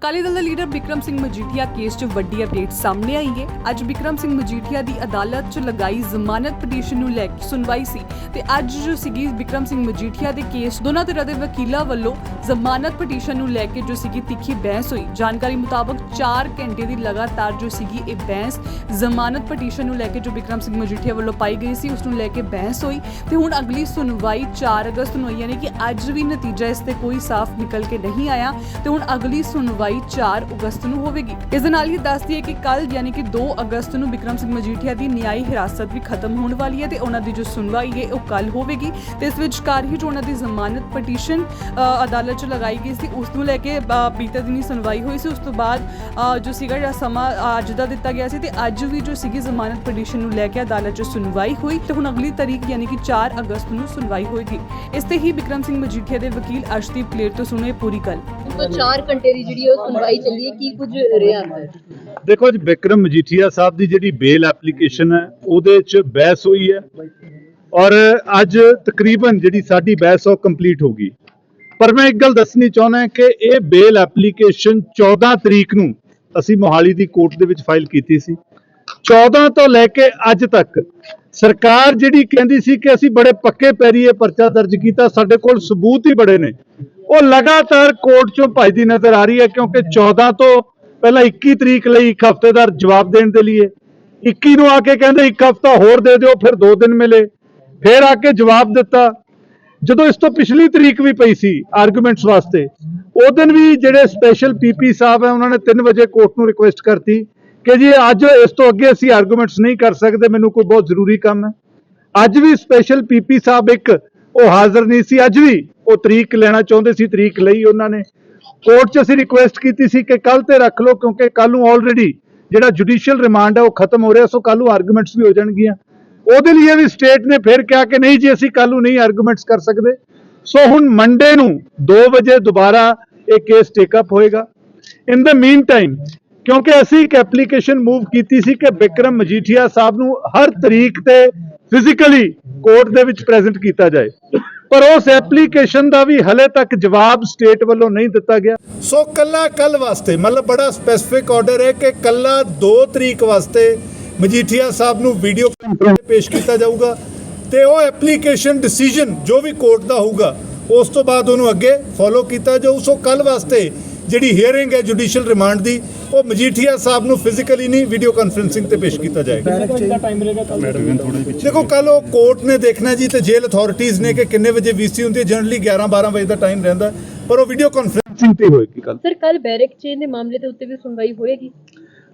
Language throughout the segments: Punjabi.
ਅਕਾਲੀ ਦਲ ਦੇ ਲੀਡਰ ਬਿਕਰਮ ਸਿੰਘ ਮਜੀਠੀਆ ਕੇਸ 'ਚ ਵੱਡੀ ਅਪਡੇਟ ਸਾਹਮਣੇ ਆਈ ਹੈ। ਅੱਜ ਬਿਕਰਮ ਸਿੰਘ ਮਜੀਠੀਆ ਦੀ ਅਦਾਲਤ 'ਚ ਲਗਾਈ ਜ਼ਮਾਨਤ ਪਟੀਸ਼ਨ ਨੂੰ ਲੈ ਕੇ ਸੁਣਵਾਈ ਸੀ ਤੇ ਅੱਜ ਜੋ ਸੀਗੀ ਬਿਕਰਮ ਸਿੰਘ ਮਜੀਠੀਆ ਦੇ ਕੇਸ, ਦੋਨਾਂ ਧਿਰਾਂ ਦੇ ਵਕੀਲਾਂ ਵੱਲੋਂ ਜ਼ਮਾਨਤ ਪਟੀਸ਼ਨ ਨੂੰ ਲੈ ਕੇ ਜੋ ਸੀਗੀ ਤਿੱਖੀ ਬਹਿਸ ਹੋਈ। ਜਾਣਕਾਰੀ ਮੁਤਾਬਕ 4 ਘੰਟੇ ਦੀ ਲਗਾਤਾਰ ਜੋ ਸੀਗੀ ਇਹ ਬਹਿਸ, ਜ਼ਮਾਨਤ ਪਟੀਸ਼ਨ ਨੂੰ ਲੈ ਕੇ ਜੋ ਬਿਕਰਮ ਸਿੰਘ ਮਜੀਠੀਆ ਵੱਲੋਂ ਪਾਈ ਗਈ ਸੀ, ਉਸ ਨੂੰ ਲੈ ਕੇ ਬਹਿਸ ਹੋਈ ਤੇ ਹੁਣ ਅਗਲੀ ਸੁਣਵਾਈ 4 ਅਗਸਤ ਨੂੰ ਹੋਈ, ਯਾਨੀ ਕਿ ਅੱਜ ਵੀ ਨਤੀਜਾ ਇਸ ਤੇ ਕੋਈ ਸਾਫ਼ ਨਿਕਲ ਕੇ ਨਹੀਂ ਆਇਆ ਤੇ ਹੁਣ ਅਗਲੀ ਸੁਣਵਾਈ 4 ਅਗਸਤ ਨੂੰ ਹੋਵੇਗੀ। ਇਸ ਦੇ ਨਾਲ ਹੀ ਦੱਸਦੀ ਹੈ ਕਿ ਕੱਲ ਯਾਨੀ ਕਿ 2 ਅਗਸਤ ਨੂੰ ਬਿਕਰਮ ਸਿੰਘ ਮਜੀਠੀਆ ਦੀ ਨਿਆਈ ਹਿਰਾਸਤ ਵੀ ਖਤਮ ਹੋਣ ਵਾਲੀ ਹੈ ਤੇ ਉਹਨਾਂ ਦੀ ਜੋ ਸੁਣਵਾਈ ਹੈ ਉਹ ਕੱਲ ਹੋਵੇਗੀ। ਤੇ ਇਸ ਵਿਚਕਾਰ ਹੀ ਜੋ ਉਹਨਾਂ ਦੀ ਜ਼ਮਾਨਤ ਪਟੀਸ਼ਨ ਅਦਾਲਤ 'ਚ ਲਗਾਈ ਗਈ ਸੀ। ਉਸ ਨੂੰ ਲੈ ਕੇ ਬੀਤੇ ਦਿਨੀ ਸੁਣਵਾਈ ਹੋਈ ਸੀ। ਉਸ ਤੋਂ ਬਾਅਦ ਜੋ ਸੀਗਾ ਜਿਹੜਾ ਸਮਾਂ ਅੱਜ ਦਾ ਦਿੱਤਾ ਗਿਆ ਸੀ ਤੇ ਅੱਜ ਵੀ ਜੋ ਸੀਗੀ ਜ਼ਮਾਨਤ ਪਟੀਸ਼ਨ ਨੂੰ ਲੈ ਕੇ ਅਦਾਲਤ 'ਚ ਸੁਣਵਾਈ ਹੋਈ ਤੇ ਹੁਣ ਅਗਲੀ ਤਾਰੀਖ ਯਾਨੀ ਕਿ 4 ਅਗਸਤ ਨੂੰ ਸੁਣਵਾਈ ਹੋਏਗੀ ਇਸ ਤੇ ਹੀ ਬਿਕਰਮ ਸਿੰਘ ਮਜੀਠੀਆ ਦੇ ਵਕੀਲ ਅਰਸ਼ਦੀਪ ਕਲੇਰ ਤੋਂ ਸੁਣੇ ਪੂਰੀ ਗੱਲ। ਤੋਂ 4 ਘੰਟੇ ਦੀ ਜਿਹੜੀ ਉਹ ਸੁਣਵਾਈ ਚੱਲੀ ਹੈ, ਕੀ ਕੁਝ ਰਿਹਾ ਅੰਦਰ ਦੇਖੋ ਜੀ ਵਿਕਰਮ ਮਜੀਠੀਆ ਸਾਹਿਬ ਦੀ ਜਿਹੜੀ ਬੇਲ ਐਪਲੀਕੇਸ਼ਨ ਹੈ, ਉਹਦੇ 'ਚ ਬਹਿਸ ਹੋਈ ਹੈ ਔਰ ਅੱਜ ਤਕਰੀਬਨ ਜਿਹੜੀ ਸਾਡੀ ਬਹਿਸ ਉਹ ਕੰਪਲੀਟ ਹੋ ਗਈ। ਪਰ ਮੈਂ ਇੱਕ ਗੱਲ ਦੱਸਣੀ ਚਾਹੁੰਦਾ ਕਿ ਇਹ ਬੇਲ ਐਪਲੀਕੇਸ਼ਨ 14 ਤਰੀਕ ਨੂੰ ਅਸੀਂ ਮੋਹਾਲੀ ਦੀ ਕੋਰਟ ਦੇ ਵਿੱਚ ਫਾਈਲ ਕੀਤੀ ਸੀ। 14 ਤੋਂ ਲੈ ਕੇ ਅੱਜ ਤੱਕ ਸਰਕਾਰ ਜਿਹੜੀ ਕਹਿੰਦੀ ਸੀ ਕਿ ਅਸੀਂ ਬੜੇ ਪੱਕੇ ਪੈਰੀ ਇਹ ਪਰਚਾ ਦਰਜ ਕੀਤਾ, ਸਾਡੇ ਕੋਲ ਸਬੂਤ ਹੀ ਬੜੇ ਨੇ। ਉਹ ਲਗਾਤਾਰ ਕੋਰਟ 'ਚੋਂ ਭੱਜਦੀ ਨਜ਼ਰ ਆ ਰਹੀ ਹੈ ਕਿਉਂਕਿ 14 ਤੋਂ ਪਹਿਲਾਂ 21 ਤਰੀਕ ਲਈ ਇੱਕ ਹਫ਼ਤੇ ਦਾ ਜਵਾਬ ਦੇਣ ਦੇ ਲਈ 21 ਨੂੰ ਆ ਕੇ ਕਹਿੰਦੇ ਇੱਕ ਹਫ਼ਤਾ ਹੋਰ ਦੇ ਦਿਓ, ਫਿਰ 2 ਦਿਨ ਮਿਲੇ। ਫਿਰ ਆ ਕੇ ਜਵਾਬ ਦਿੱਤਾ। ਜਦੋਂ ਇਸ ਤੋਂ ਪਿਛਲੀ ਤਰੀਕ ਵੀ ਪਈ ਸੀ ਆਰਗੂਮੈਂਟਸ ਵਾਸਤੇ, ਉਹ ਦਿਨ ਵੀ ਜਿਹੜੇ ਸਪੈਸ਼ਲ ਪੀਪੀ ਸਾਹਿਬ ਹੈ, ਉਹਨਾਂ ਨੇ 3 ਵਜੇ ਕੋਰਟ ਨੂੰ ਰਿਕੁਐਸਟ ਕਰਤੀ ਕਿ ਜੀ ਅੱਜ ਇਸ ਤੋਂ ਅੱਗੇ ਅਸੀਂ ਆਰਗੂਮੈਂਟਸ ਨਹੀਂ ਕਰ ਸਕਦੇ, ਮੈਨੂੰ ਕੋਈ ਬਹੁਤ ਜ਼ਰੂਰੀ ਕੰਮ ਹੈ। ਅੱਜ ਵੀ ਸਪੈਸ਼ਲ ਪੀਪੀ ਸਾਹਿਬ ਇੱਕ ਉਹ ਹਾਜ਼ਰ ਨਹੀਂ ਸੀ, ਅੱਜ ਵੀ ਉਹ ਤਰੀਕ ਲੈਣਾ ਚਾਹੁੰਦੇ ਸੀ, ਤਰੀਕ ਲਈ ਉਹਨਾਂ ਨੇ। ਕੋਰਟ 'ਚ ਅਸੀਂ ਰਿਕੁਐਸਟ ਕੀਤੀ ਸੀ ਕਿ ਕੱਲ ਤੇ ਰੱਖ ਲਓ, ਕਿਉਂਕਿ ਕੱਲ ਨੂੰ ਆਲਰੇਡੀ ਜਿਹੜਾ ਜੁਡੀਸ਼ੀਅਲ ਰਿਮਾਂਡ ਹੈ ਉਹ ਖਤਮ ਹੋ ਰਿਹਾ, ਸੋ ਕੱਲ ਨੂੰ ਆਰਗੂਮੈਂਟਸ ਵੀ ਹੋ ਜਾਣਗੀਆਂ। ਉਹਦੇ ਲਈ ਵੀ ਸਟੇਟ ਨੇ ਫਿਰ ਕਿਹਾ ਕਿ ਨਹੀਂ ਜੀ, ਅਸੀਂ ਕੱਲ ਨੂੰ ਨਹੀਂ ਆਰਗੂਮੈਂਟਸ ਕਰ ਸਕਦੇ। ਸੋ ਹੁਣ ਮੰਡੇ ਨੂੰ 2 ਵਜੇ ਦੁਬਾਰਾ ਇਹ ਕੇਸ ਟੇਕ ਅਪ ਹੋਏਗਾ। ਇਨ ਦ ਮੀਨ ਟਾਈਮ ਕਿਉਂਕਿ ਅਸੀਂ ਇੱਕ ਐਪਲੀਕੇਸ਼ਨ ਮੂਵ ਕੀਤੀ ਸੀ ਕਿ ਬਿਕਰਮ ਮਜੀਠੀਆ ਸਾਹਿਬ ਨੂੰ ਹਰ ਤਰੀਕ ਤੇ ਫਿਜ਼ੀਕਲੀ ਕੋਰਟ ਦੇ ਵਿੱਚ ਪ੍ਰੈਜ਼ੈਂਟ ਕੀਤਾ ਜਾਏ। ਪਰ ਉਸ ਐਪਲੀਕੇਸ਼ਨ ਦਾ ਵੀ ਹਲੇ ਤੱਕ ਜਵਾਬ ਸਟੇਟ ਵੱਲੋਂ ਨਹੀਂ ਦਿੱਤਾ ਗਿਆ। ਸੋ ਕੱਲਾ ਕੱਲ ਵਾਸਤੇ, ਮਤਲਬ ਬੜਾ ਸਪੈਸੀਫਿਕ ਆਰਡਰ ਹੈ ਕਿ ਕੱਲਾ 2 ਤਰੀਕ ਵਾਸਤੇ ਮਜੀਠੀਆ ਸਾਹਿਬ ਨੂੰ ਵੀਡੀਓ ਕਾਨਫਰੰਸ ਪੇਸ਼ ਕੀਤਾ ਜਾਊਗਾ ਤੇ ਉਹ ਐਪਲੀਕੇਸ਼ਨ ਡਿਸੀਜਨ ਜੋ ਵੀ ਕੋਰਟ ਦਾ ਹੋਊਗਾ, ਉਸ ਤੋਂ ਬਾਅਦ ਉਹਨੂੰ ਅੱਗੇ ਫੋਲੋ ਕੀਤਾ ਜਾਊ। ਸੋ ਕੱਲ ਵਾਸਤੇ ਜਿਹੜੀ ਹੀਅਰਿੰਗ ਹੈ ਜੁਡੀਸ਼ੀਅਲ ਰਿਮਾਂਡ ਦੀ ਉਹ ਮਜੀਠੀਆ ਸਾਹਿਬ ਨੂੰ ਫਿਜ਼ੀਕਲੀ ਨਹੀਂ ਵੀਡੀਓ ਕਾਨਫਰੈਂਸਿੰਗ ਤੇ ਪੇਸ਼ ਕੀਤਾ ਜਾਏਗਾ। ਦੇਖੋ ਕੱਲ ਉਹ ਕੋਰਟ ਨੇ ਦੇਖਣਾ ਜੀ ਤੇ ਜੇਲ੍ਹ ਅਥਾਰਟੀਆਂ ਨੇ ਕਿ ਕਿੰਨੇ ਵਜੇ ਵੀਸੀ ਹੁੰਦੀ ਹੈ ਜਨਰਲੀ 11 12 ਵਜੇ ਦਾ ਟਾਈਮ ਰਹਿੰਦਾ ਪਰ ਉਹ ਵੀਡੀਓ ਕਾਨਫਰੈਂਸਿੰਗ ਤੇ ਹੋਏਗੀ ਕੱਲ ਸਰ ਕੱਲ ਬੈਰਕ ਚੇਨ ਦੇ ਮਾਮਲੇ ਦੇ ਉੱਤੇ ਵੀ ਸੁਣਵਾਈ ਹੋਏਗੀ?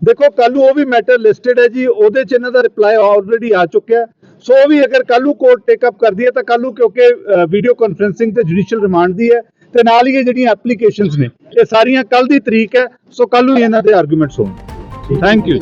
ਦੇਖੋ ਕੱਲ ਨੂੰ ਉਹ ਵੀ ਮੈਟਰ ਲਿਸਟਡ ਹੈ ਜੀ ਉਹਦੇ ਚ ਇਹਨਾਂ ਦਾ ਰਿਪਲਾਈ ਆਲਰੇਡੀ ਆ ਚੁੱਕਿਆ ਹੈ। ਸੋ ਉਹ ਵੀ ਅਗਰ ਕੱਲ ਨੂੰ ਕੋਰਟ ਟੇਕ ਅਪ ਕਰਦੀ ਹੈ ਤਾਂ ਕੱਲ ਨੂੰ ਕਿਉਂਕਿ ਵੀਡੀਓ ਕਾਨਫਰੈਂਸਿੰਗ ਤੇ ਜੁਡੀਸ਼ੀਅਲ ਰਿਮਾਂਡ ਦੀ ਹੈ ਤੇ ਨਾਲ ਹੀ ਇਹ ਜਿਹੜੀਆਂ ਐਪਲੀਕੇਸ਼ਨਸ ਨੇ ਇਹ ਸਾਰੀਆਂ ਕੱਲ ਦੀ ਤਰੀਕ ਹੈ ਸੋ ਕੱਲ ਨੂੰ ਇਹਨਾਂ ਦੇ ਆਰਗੂਮੈਂਟਸ ਹੋਣਗੇ ਥੈਂਕ ਯੂ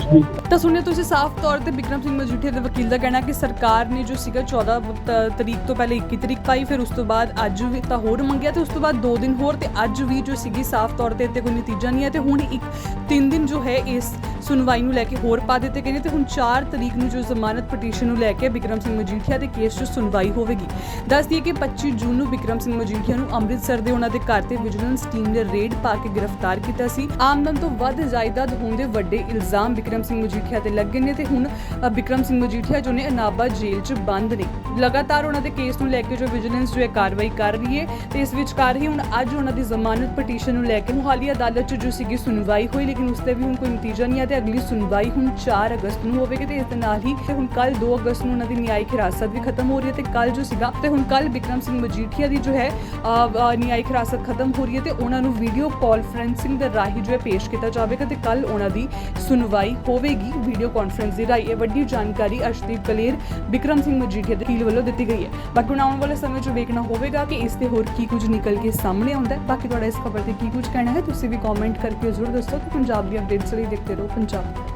ਤਾਂ ਸੁਣਿਆ ਤੁਸੀਂ ਸਾਫ਼ ਤੌਰ ਤੇ ਬਿਕਰਮ ਸਿੰਘ ਮਜੀਠੀਆ ਦੇ ਵਕੀਲ ਦਾ ਕਹਿਣਾ ਕਿ ਸਰਕਾਰ ਨੇ ਜੋ ਸੀਗਾ 14 ਤ- ਤਰੀਕ ਤੋਂ ਪਹਿਲੇ 21 ਤਰੀਕ ਪਾਈ ਫਿਰ ਉਸ ਤੋਂ ਬਾਅਦ ਅੱਜ ਵੀ ਤਾਂ ਹੋਰ ਮੰਗਿਆ ਤੇ ਉਸ ਤੋਂ ਬਾਅਦ 2 ਦਿਨ ਹੋਰ ਤੇ ਅੱਜ ਵੀ ਜੋ ਸੀਗੀ ਸਾਫ਼ ਤੌਰ ਤੇ ਇੱਥੇ ਕੋਈ ਨਤੀਜਾ ਨਹੀਂ ਹੈ ਤੇ ਹੁਣ ਇੱਕ 3 ਦਿਨ ਜੋ ਹੈ ਇਸ ਸੁਣਵਾਈ ਨੂੰ ਲੈ ਕੇ ਹੋਰ ਪਾ ਦਿੱਤੇ ਗਏ ਨੇ ਤੇ ਹੁਣ 4 ਤਰੀਕ ਨੂੰ ਜੋ ਜ਼ਮਾਨਤ ਪਟੀਸ਼ਨ ਨੂੰ ਲੈ ਕੇ ਬਿਕਰਮ ਸਿੰਘ ਮਜੀਠੀਆ ਦੇ ਕੇਸ 'ਚ ਸੁਣਵਾਈ ਹੋਵੇਗੀ। ਦੱਸ ਦਈਏ ਕਿ 25 ਜੂਨ ਨੂੰ ਬਿਕਰਮ ਸਿੰਘ ਮਜੀਠੀਆ ਨੂੰ ਅੰਮ੍ਰਿਤਸਰ ਦੇ ਉਹਨਾਂ ਦੇ ਘਰ ਤੇ ਵਿਜੀਲੈਂਸ ਟੀਮ ਨੇ ਰੇਡ ਪਾ ਕੇ ਗ੍ਰਿਫਤਾਰ ਕੀਤਾ ਸੀ। ਆਮਦਨ ਤੋਂ ਵੱਧ ਜਾਇਦਾਦ ਹੋਣ ਦੇ ਵੱਡੇ ਇਲਜ਼ਾਮ ਬਿਕਰਮ ਸਿੰਘ ਮਜੀਠੀਆ ਤੇ ਲੱਗੇ ਨੇ ਤੇ ਹੁਣ ਬਿਕਰਮ ਸਿੰਘ ਮਜੀਠੀਆ ਜੋ ਨੇ ਅਨਾਬਾ ਜੇਲ੍ਹ 'ਚ ਬੰਦ ਨੇ। ਲਗਾਤਾਰ ਉਹਨਾਂ ਦੇ ਕੇਸ ਨੂੰ ਲੈ ਕੇ ਜੋ ਵਿਜੀਲੈਂਸ ਜੋ ਹੈ ਕਾਰਵਾਈ ਕਰ ਰਹੀ ਹੈ ਤੇ ਇਸ ਵਿਚਕਾਰ ਹੀ। ਹੁਣ ਅੱਜ ਉਹਨਾਂ ਦੀ ਜ਼ਮਾਨਤ ਪਟੀਸ਼ਨ ਨੂੰ ਲੈ ਕੇ ਮੁਹਾਲੀ ਅਦਾਲਤ 'ਚ ਜੋ ਸੀਗੀ ਸੁਣਵਾਈ ਹੋਈ, ਲੇਕਿਨ ਉਸ ਤੇ ਵੀ ਹੁਣ ਕੋਈ ਨਤੀਜਾ ਨਹੀਂ ਆਇਆ ਤੇ ਅਗਲੀ ਸੁਣਵਾਈ ਹੁਣ 4 ਅਗਸਤ ਨੂੰ ਹੋਵੇਗੀ ਤੇ ਇਸ ਦੇ ਨਾਲ ਹੀ ਹੁਣ ਕੱਲ 2 ਅਗਸਤ ਨੂੰ ਉਹਨਾਂ ਦੀ ਨਿਆਇਕ ਹਿਰਾਸਤ ਵੀ ਖਤਮ ਹੋ ਰਹੀ ਹੈ ਤੇ ਕੱਲ ਜੋ ਸੀਗਾ ਤੇ ਹੁਣ ਕੱਲ ਬਿਕਰਮ ਸਿੰਘ ਮਜੀਠੀਆ ਦੀ ਜੋ ਹੈ ਨਿਆਇਕ ਹਿਰਾਸਤ ਖਤਮ ਹੋ ਰਹੀ ਹੈ ਤੇ ਉਹਨਾਂ ਨੂੰ ਵੀਡੀਓ ਕਾਨਫਰੈਂਸਿੰਗ ਦੇ ਰਾਹੀਂ ਜੋ ਹੈ ਪੇਸ਼ ਕੀਤਾ ਜਾਵੇਗਾ ਤੇ ਕੱਲ ਉਹਨਾਂ ਦੀ ਸੁਣਵਾਈ ਹੋਵੇਗੀ ਵੀਡੀਓ ਕਾਨਫਰੰਸ ਦੇ ਰਾਹੀਂ। ਇਹ ਵੱਡੀ ਜਾਣਕਾਰੀ ਅਰਸ਼ਦੀਪ ਕਲੇਰ ਬਿਕਰਮ ਸਿੰਘ ਮਜੀਠੀਆ ਦੇ ਵਕੀਲ ਵੱਲੋਂ ਦਿੱਤੀ ਗਈ ਹੈ। ਬਾਕੀ ਹੁਣ ਆਉਣ ਵਾਲੇ ਸਮੇਂ 'ਚ ਵੇਖਣਾ ਹੋਵੇਗਾ ਕਿ ਇਸ ਤੇ ਹੋਰ ਕੀ ਕੁਝ ਨਿਕਲ ਕੇ ਸਾਹਮਣੇ ਆਉਂਦਾ ਹੈ। ਬਾਕੀ ਤੁਹਾਡਾ ਇਸ ਖਬਰ ਤੇ ਕੀ ਕੁਝ ਕਹਿਣਾ ਹੈ, ਤੁਸੀਂ ਵੀ ਕਮੈਂਟ ਕਰਕੇ ਜ਼ਰੂਰ ਦੱਸੋ ਤੇ ਪੰਜਾਬ ਦੀ ਅਪਡੇਟਸ ਲਈ ਦੇਖਦੇ ਰਹੋ। ਪੰਜਾਬ